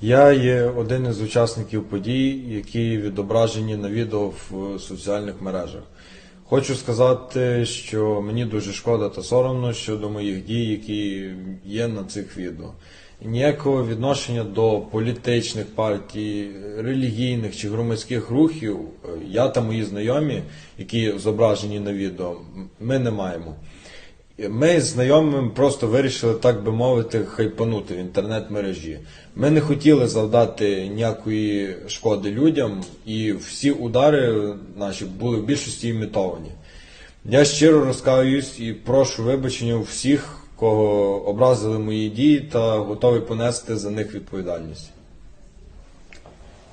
Я є один із учасників подій, які відображені на відео в соціальних мережах. Хочу сказати, що мені дуже шкода та соромно щодо моїх дій, які є на цих відео. Ніякого відношення до політичних партій, релігійних чи громадських рухів е, я та мої знайомі, які зображені на відео, ми не маємо. Ми з знайомим просто вирішили, так би мовити, хайпанути в інтернет-мережі. Ми не хотіли завдати ніякої шкоди людям, і всі удари наші були в більшості імітовані. Я щиро розкаюсь і прошу вибачення у всіх, кого образили мої дії, та готовий понести за них відповідальність.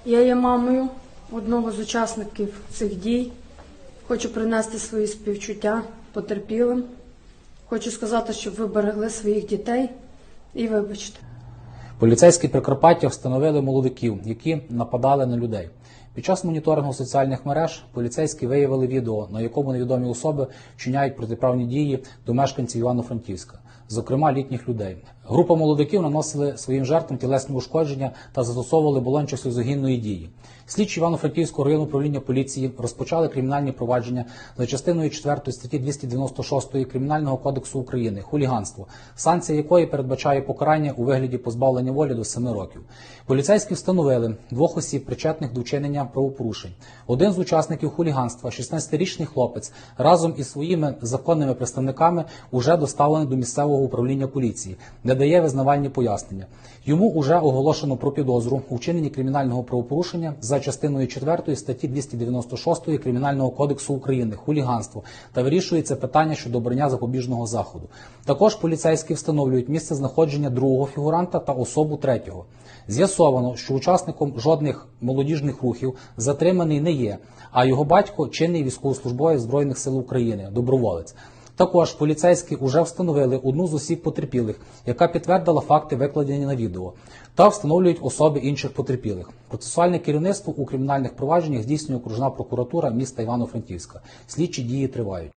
Я є мамою одного з учасників цих дій. Хочу принести свої співчуття потерпілим. Хочу сказати, щоб ви берегли своїх дітей і вибачте. Поліцейські Прикарпаття встановили молодиків, які нападали на людей. Під час моніторингу соціальних мереж поліцейські виявили відео, на якому невідомі особи вчиняють протиправні дії до мешканців Івано-Франківська, зокрема літніх людей. Група молодиків наносили своїм жертвам тілесні ушкодження та застосовували балончик сльозогінної дії. Слідчі Івано-Франківського районного управління поліції розпочали кримінальні провадження за частиною 4 статті 296 Кримінального кодексу України хуліганство, санкція якої передбачає покарання у вигляді позбавлення волі до 7 років. Поліцейські встановили двох осіб, причетних до вчинення правопорушень. Один з учасників хуліганства, 16-річний хлопець, разом із своїми законними представниками уже доставлений до місцевого управління поліції, де дає визнавальні пояснення. Йому уже оголошено про підозру у вчиненні кримінального правопорушення за частиною 4 статті 296 Кримінального кодексу України хуліганство та вирішується питання щодо обрання запобіжного заходу. Також поліцейські встановлюють місце знаходження другого фігуранта та особу третього. З'ясовано, що учасником жодних молодіжних рухів затриманий не є, а його батько чинний військовослужбовець Збройних сил України, доброволець. Також поліцейські вже встановили одну з осіб потерпілих, яка підтвердила факти викладені на відео, та встановлюють особи інших потерпілих. Процесуальне керівництво у кримінальних провадженнях здійснює окружна прокуратура міста Івано-Франківська. Слідчі дії тривають.